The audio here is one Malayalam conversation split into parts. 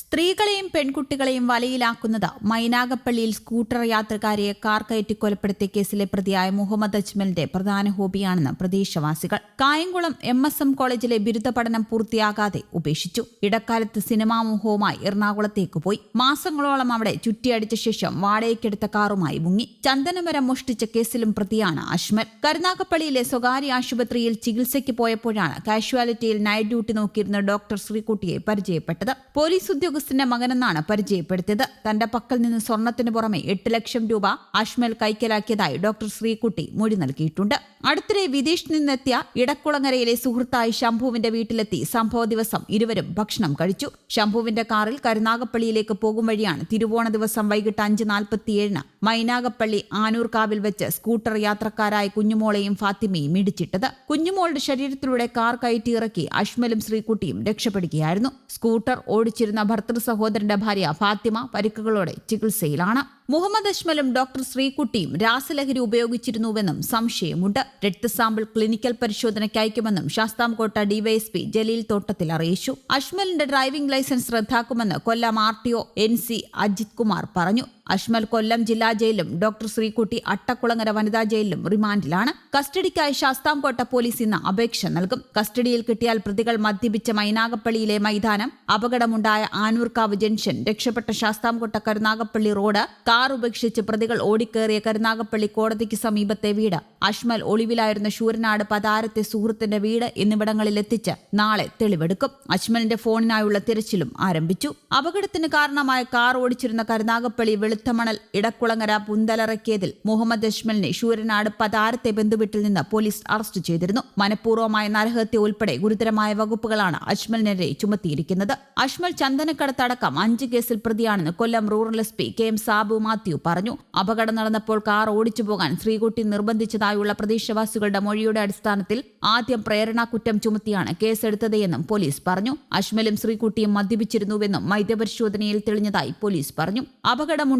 സ്ത്രീകളെയും പെൺകുട്ടികളെയും വലയിലാക്കുന്നത് മൈനാഗപ്പള്ളിയിൽ സ്കൂട്ടർ യാത്രക്കാരിയെ കാർ കയറ്റി കൊലപ്പെടുത്തിയ കേസിലെ പ്രതിയായ മുഹമ്മദ് അജ്മലിന്റെ പ്രധാന ഹോബിയാണെന്ന് പ്രദേശവാസികൾ. കായംകുളം എം എസ് എം കോളേജിലെ ബിരുദ പഠനം പൂർത്തിയാകാതെ ഉപേക്ഷിച്ചു. ഇടക്കാലത്ത് സിനിമാ മോഹവുമായി എറണാകുളത്തേക്ക് പോയി. മാസങ്ങളോളം അവിടെ ചുറ്റിയടിച്ച ശേഷം വാടകയ്ക്കെടുത്ത കാറുമായി മുങ്ങി. ചന്ദനമരം മോഷ്ടിച്ച കേസിലും പ്രതിയാണ് അജ്മൽ. കരുനാഗപ്പള്ളിയിലെ സ്വകാര്യ ആശുപത്രിയിൽ ചികിത്സയ്ക്ക് പോയപ്പോഴാണ് കാഷ്വാലിറ്റിയിൽ നൈറ്റ് ഡ്യൂട്ടി നോക്കിയിരുന്ന ഡോക്ടർ ശ്രീകുട്ടിയെ പരിചയപ്പെട്ടത്. പോലീസ് ഉദ്യോഗസ്ഥന്റെ മകനെന്നാണ് പരിചയപ്പെടുത്തിയത്. തന്റെ പക്കൽ നിന്ന് സ്വർണത്തിന് പുറമെ എട്ട് ലക്ഷം രൂപ അഷ്മൽ കൈക്കലാക്കിയതായി ഡോക്ടർ ശ്രീകുട്ടി മൊഴി നൽകിയിട്ടുണ്ട്. അടുത്തിടെ വിദേശത്ത് നിന്നെത്തിയ ഇടക്കുളങ്ങരയിലെ സുഹൃത്തായി ശംഭുവിന്റെ വീട്ടിലെത്തി. സംഭവ ദിവസം ഇരുവരും ഭക്ഷണം കഴിച്ചു. ശംഭുവിന്റെ കാറിൽ കരുനാഗപ്പള്ളിയിലേക്ക് പോകും വഴിയാണ് തിരുവോണ ദിവസം വൈകിട്ട് അഞ്ച് നാൽപ്പത്തിയേഴിന് മൈനാഗപ്പള്ളി ആനൂർക്കാവിൽ വെച്ച് സ്കൂട്ടർ യാത്രക്കാരായ കുഞ്ഞുമോളെയും ഫാത്തിമയും ഇടിച്ചിട്ടത്. കുഞ്ഞുമോളുടെ ശരീരത്തിലൂടെ കാർ കയറ്റി ഇറക്കി അഷ്മലും ശ്രീകുട്ടിയും രക്ഷപ്പെടുകയായിരുന്നു. സ്കൂട്ടർ ഓടിച്ചിരുന്ന ഭർത്തൃ സഹോദരന്റെ ഭാര്യ ഫാത്തിമ പരിക്കുകളോടെ ചികിത്സയിലാണ്. മുഹമ്മദ് അഷ്മലും ഡോക്ടർ ശ്രീകുട്ടിയും രാസലഹരി ഉപയോഗിച്ചിരുന്നുവെന്നും സംശയമുണ്ട്. രക്തസാമ്പിൾ ക്ലിനിക്കൽ പരിശോധനയ്ക്ക് അയക്കുമെന്നും ശാസ്താംകോട്ട ഡിവൈഎസ്പി ജലീൽ തോട്ടത്തിൽ അറിയിച്ചു. അഷ്മലിന്റെ driving licence റദ്ദാക്കുമെന്ന് Kollam R T O N C Ajith Kumar പറഞ്ഞു. അഷ്മൽ കൊല്ലം ജില്ലാ ജയിലിലും ഡോക്ടർ ശ്രീകുട്ടി അട്ടക്കുളങ്ങര വനിതാ ജയിലിലും റിമാൻഡിലാണ്. കസ്റ്റഡിക്കായി ശാസ്താംകോട്ട പോലീസ് ഇന്ന് അപേക്ഷ നൽകും. കസ്റ്റഡിയിൽ കിട്ടിയാൽ പ്രതികൾ മദ്യപിച്ച മൈനാഗപ്പള്ളിയിലെ മൈതാനം അപകടമുണ്ടായ ആനൂർക്കാവ് ജംഗ്ഷൻ രക്ഷപ്പെട്ട ശാസ്താംകോട്ട കരുനാഗപ്പള്ളി റോഡ് കാർ ഉപേക്ഷിച്ച് പ്രതികൾ ഓടിക്കേറിയ കരുനാഗപ്പള്ളി കോടതിക്ക് സമീപത്തെ വീട്. അഷ്മൽ ഒളിവിലായിരുന്ന ശൂരനാട് പതാരത്തെ സുഹൃത്തിന്റെ വീട് എന്നിവിടങ്ങളിൽ എത്തിച്ച് നാളെ തെളിവെടുക്കും. അഷ്മലിന്റെ ഫോണിനായുള്ള തിരച്ചിലും ആരംഭിച്ചു. അപകടത്തിന് കാരണമായ കാർ ഓടിച്ചിരുന്ന കരുനാഗപ്പള്ളി വെളുത്തമണൽ ഇടക്കുളങ്ങര പുന്തലറക്കിയതിൽ മുഹമ്മദ് അജ്മലിനെ ശൂരനാട് പതാരത്തെ ബന്ധുവിട്ടിൽ നിന്ന് പോലീസ് അറസ്റ്റ് ചെയ്തിരുന്നു. മനഃപൂർവമായ നരഹത്യ ഉൾപ്പെടെ ഗുരുതരമായ വകുപ്പുകളാണ് അജ്മലിനെതിരെ ചുമത്തിയിരിക്കുന്നത്. അജ്മൽ ചന്ദനക്കടത്തടക്കം അഞ്ച് കേസിൽ പ്രതിയാണെന്ന് Kollam rural S P K M Sabu Mathew പറഞ്ഞു. അപകടം നടന്നപ്പോൾ കാർ ഓടിച്ചു പോകാൻ ശ്രീകുട്ടി നിർബന്ധിച്ചതായുള്ള പ്രദേശവാസികളുടെ മൊഴിയുടെ അടിസ്ഥാനത്തിൽ ആദ്യം പ്രേരണാ കുറ്റം ചുമത്തിയാണ് കേസെടുത്തതെന്നും പോലീസ് പറഞ്ഞു. അഷ്മലും ശ്രീകുട്ടിയും മദ്യപിച്ചിരുന്നുവെന്നും വൈദ്യപരിശോധനയിൽ തെളിഞ്ഞതായി പോലീസ് പറഞ്ഞു.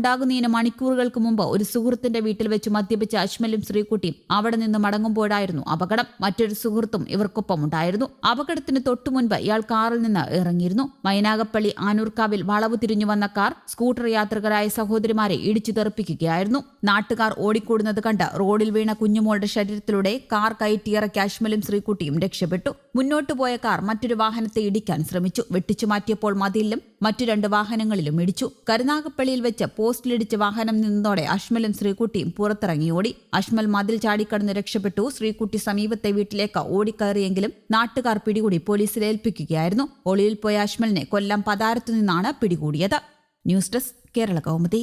അപകടമുണ്ടാകുന്നതിന് മണിക്കൂറുകൾക്ക് മുമ്പ് ഒരു സുഹൃത്തിന്റെ വീട്ടിൽ വെച്ച് മദ്യപിച്ച അജ്മലും ശ്രീകുട്ടിയും അവിടെ നിന്ന് മടങ്ങുമ്പോഴായിരുന്നു അപകടം. മറ്റൊരു സുഹൃത്തും ഇവർക്കൊപ്പം ഉണ്ടായിരുന്നു. അപകടത്തിന് തൊട്ടു മുൻപ് ഇയാൾ കാറിൽ നിന്ന് ഇറങ്ങിയിരുന്നു. മൈനാഗപ്പള്ളി ആനൂർക്കാവിൽ വളവ് തിരിഞ്ഞു വന്ന കാർ സ്കൂട്ടർ യാത്രികരായ സഹോദരിമാരെ ഇടിച്ചു തെറിപ്പിക്കുകയായിരുന്നു. നാട്ടുകാർ ഓടിക്കൂടുന്നത് കണ്ട് റോഡിൽ വീണ കുഞ്ഞുമോളുടെ ശരീരത്തിലൂടെ കാർ കയറ്റിയിറക്കി അശ്മലും ശ്രീകുട്ടിയും രക്ഷപ്പെട്ടു. മുന്നോട്ടു പോയ കാർ മറ്റൊരു വാഹനത്തെ ഇടിക്കാൻ ശ്രമിച്ചു. വെട്ടിച്ചു മാറ്റിയപ്പോൾ മതിലിലും മറ്റു രണ്ട് വാഹനങ്ങളിലും ഇടിച്ചു. കരുനാഗപ്പള്ളിയിൽ വെച്ച് പോസ്റ്റിലിടിച്ച് വാഹനം നിന്നതോടെ അഷ്മലും ശ്രീകുട്ടിയും പുറത്തിറങ്ങി ഓടി. അഷ്മൽ മതിൽ ചാടിക്കടന്ന് രക്ഷപ്പെട്ടു. ശ്രീകുട്ടി സമീപത്തെ വീട്ടിലേക്ക് ഓടിക്കയറിയെങ്കിലും നാട്ടുകാർ പിടികൂടി പോലീസിൽ ഏൽപ്പിക്കുകയായിരുന്നു. ഒളിയിൽ പോയ അഷ്മലിനെ കൊല്ലം പതാരത്തു നിന്നാണ് പിടികൂടിയത്. News desk Kerala Kaumudi.